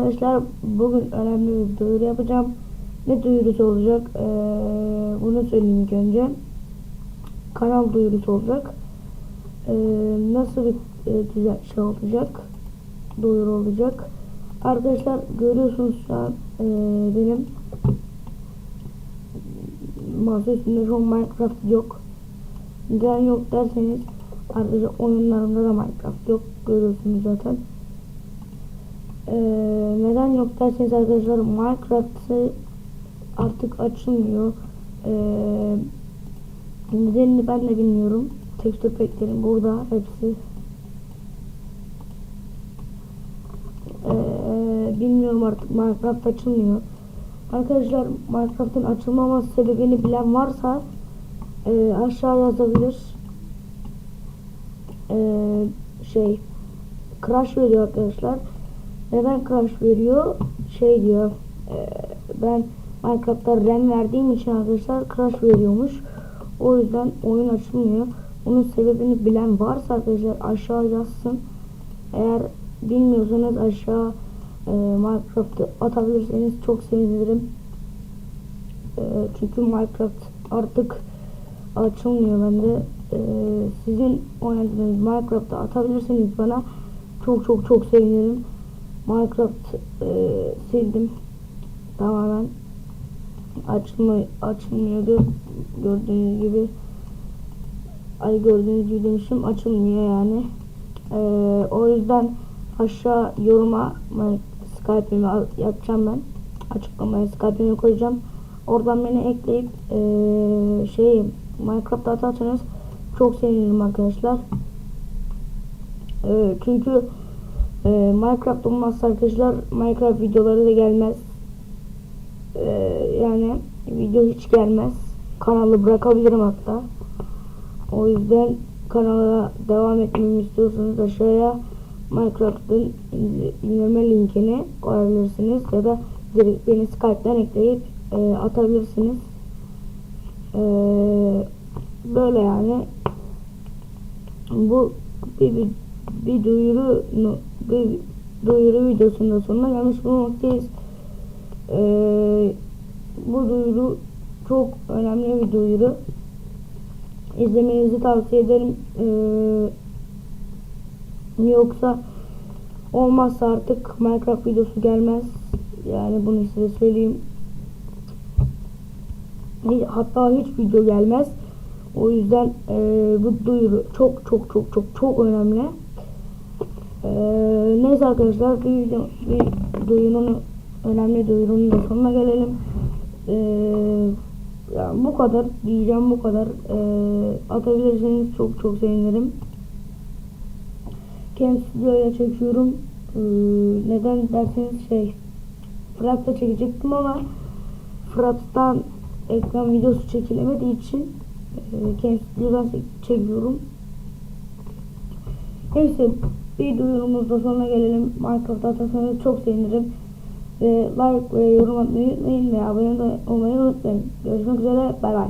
Arkadaşlar bugün önemli bir duyuru yapacağım. Ne duyurusu olacak? Ee, bunu söyleyeyim ilk önce. Kanal duyurusu olacak. Ee, nasıl bir e, güzel şey olacak? Duyuru olacak. Arkadaşlar görüyorsunuz şu an e, benim masa üstünde şu Minecraft yok. Neden yok derseniz arkadaşlar oyunlarımda da Minecraft yok. Görüyorsunuz zaten. Ee, neden yok derseniz arkadaşlar Minecraft'ı artık açılmıyor. Ee, nedenini ben de bilmiyorum. Tekstür pack'lerim burada hepsi. Ee, bilmiyorum artık Minecraft açılmıyor. Arkadaşlar Minecraft'ın açılmaması sebebini bilen varsa e, aşağı yazabilir. Ee, şey crash veriyor arkadaşlar. Neden crash veriyor? Şey diyor. e, ben Minecraft'ta RAM verdiğim için arkadaşlar crash veriyormuş. O yüzden oyun açılmıyor. Bunun sebebini bilen varsa arkadaşlar aşağı yazsın. Eğer bilmiyorsanız aşağı e, Minecraft'ı atabilirseniz çok sevinirim. E, çünkü Minecraft artık açılmıyor bende. E, sizin oynadığınız Minecraft'ı atabilirseniz bana çok çok çok sevinirim. Minecraft e, sildim. Tamamen açılma açılmıyordu. Gördüğünüz gibi ay gördüğünüz gibi demişim açılmıyor yani. E, o yüzden aşağı yoruma Skype'imi yapacağım ben. Açıklamaya Skype'imi koyacağım. Oradan beni ekleyip e, şey Minecraft'ta atarsanız çok sevinirim arkadaşlar. E, çünkü ee, Minecraft olmazsa arkadaşlar Minecraft videoları da gelmez. Ee, yani video hiç gelmez. Kanalı bırakabilirim hatta. O yüzden kanala devam etmemi istiyorsanız aşağıya Minecraft'ın indirme linkini koyabilirsiniz ya da direkt beni Skype'den ekleyip e, atabilirsiniz. Ee, böyle yani bu bir, bir, bir duyuru duyuru videosunun sonuna gelmiş bulunmaktayız. Ee, bu duyuru çok önemli bir duyuru. İzlemenizi tavsiye ederim. Ee, yoksa olmazsa artık Minecraft videosu gelmez. Yani bunu size söyleyeyim. Hatta hiç video gelmez. O yüzden e, bu duyuru çok çok çok çok çok önemli. Ee, neyse arkadaşlar bir, video, bir duyurunun önemli duyurunun da sonuna gelelim. Ee, yani bu kadar diyeceğim bu kadar. Ee, atabilirseniz çok çok sevinirim. Kendi stüdyoya çekiyorum. Ee, neden derseniz şey Fırat'ta çekecektim ama Fırat'tan ekran videosu çekilemediği için e, kendi stüdyodan çek- çekiyorum. Neyse bir duyurumuzda sonuna gelelim. Minecraft atarsanız çok sevinirim. Ve like ve yorum atmayı unutmayın ve abone olmayı unutmayın. Görüşmek üzere. Bay bay.